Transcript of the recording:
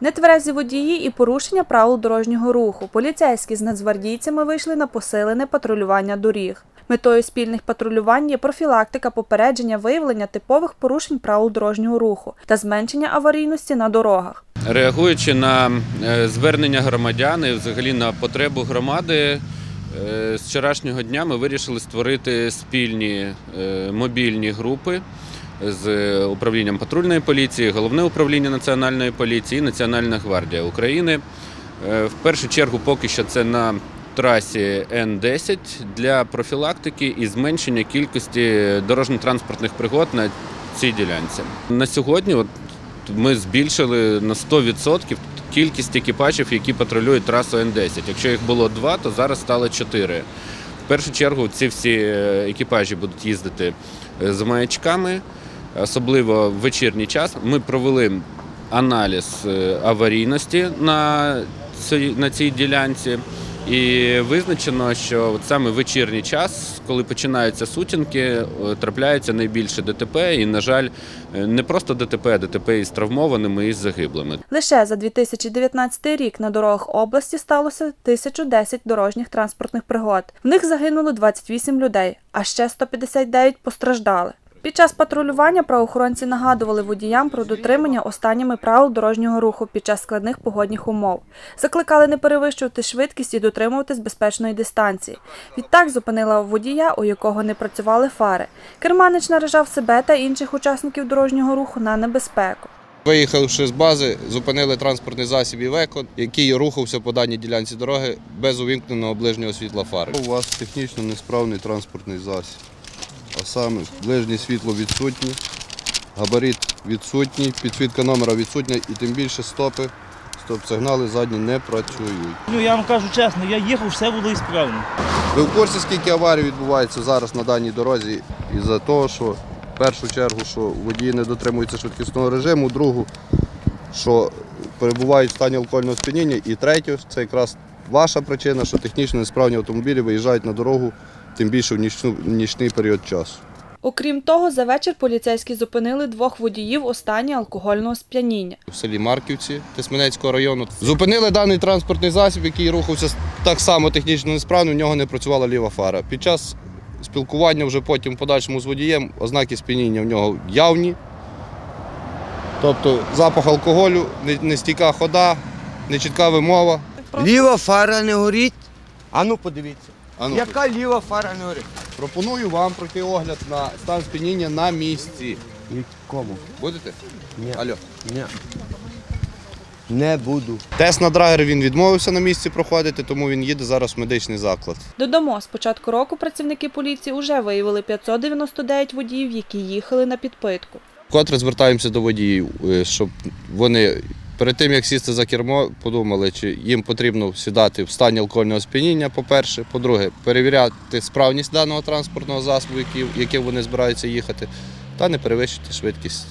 Нетверезі водії і порушення правил дорожнього руху. Поліцейські з нацгвардійцями вийшли на посилене патрулювання доріг. Метою спільних патрулювань є профілактика, попередження, виявлення типових порушень правил дорожнього руху та зменшення аварійності на дорогах. Реагуючи на е, звернення громадян і взагалі на потребу громади, е, з вчорашнього дня ми вирішили створити спільні е, мобільні групи з управлінням патрульної поліції, головне управління національної поліції і Національна гвардія України. Е, В першу чергу, поки що це на трасі Н10 для профілактики і зменшення кількості дорожньо-транспортних пригод на цій ділянці. На сьогодні от ми збільшили на 100% кількість екіпажів, які патрулюють трасу Н10. Якщо їх було два, то зараз стало чотири. В першу чергу ці всі е, екіпажі будуть їздити е, з маячками, особливо в вечірній час. Ми провели аналіз е, аварійності на цій, на цій ділянці. І визначено, що саме вечірній час, коли починаються сутінки, е, трапляється найбільше ДТП, і, на жаль, е, не просто ДТП, а ДТП із травмованими і з загиблими. Лише за 2019 рік на дорогах області сталося 1010 дорожніх транспортних пригод. В них загинуло 28 людей, а ще 159 постраждали. Під час патрулювання правоохоронці нагадували водіям про дотримання останніми правил дорожнього руху під час складних погодних умов. Закликали не перевищувати швидкість і дотримуватись безпечної дистанції. Відтак зупинила водія, у якого не працювали фари. Керманич наражав себе та інших учасників дорожнього руху на небезпеку. Виїхавши з бази, зупинили транспортний засіб «Івеко», який рухався по даній ділянці дороги без увімкненого ближнього світла фари. У вас технічно несправний транспортний засіб. А саме ближнє світло відсутнє, габарит відсутній, підсвітка номера відсутня і тим більше стопи, стоп-сигнали задні не працюють. Ну я вам кажу чесно, я їхав, все було ісправно. Ви в курсі, скільки аварій відбувається зараз на даній дорозі із-за того, що в першу чергу, що водії не дотримуються швидкісного режиму, другу, що перебувають в стані алкогольного сп'яніння, і третю, це якраз ваша причина, що технічно несправні автомобілі виїжджають на дорогу, тим більше в нічну- нічний період часу. Окрім того, за вечір поліцейські зупинили двох водіїв у стані алкогольного сп'яніння. В селі Марківці Тисменецького району зупинили даний транспортний засіб, який рухався так само технічно несправно, в нього не працювала ліва фара. Під час спілкування вже потім в подальшому з водієм ознаки сп'яніння в нього явні. Тобто запах алкоголю, не- нестійка хода, нечітка вимова. Ліва фара не горить. Ану подивіться. А ну, Яка ліва фара горить? Пропоную вам пройти огляд на стан сп'яніння на місці. Кому? Будете? Ні. Алло. Ні. Не буду. Тест на драгер він відмовився на місці проходити, тому він їде зараз в медичний заклад. Додамо, з початку року працівники поліції вже виявили 599 водіїв, які їхали на підпитку. Вкотре звертаємося до водіїв, е, щоб вони перед тим, як сісти за кермо, подумали, чи їм потрібно сідати в стані алкогольного сп'яніння, по-перше. По-друге, перевіряти справність даного транспортного засобу, яким вони збираються їхати, та не перевищити швидкість.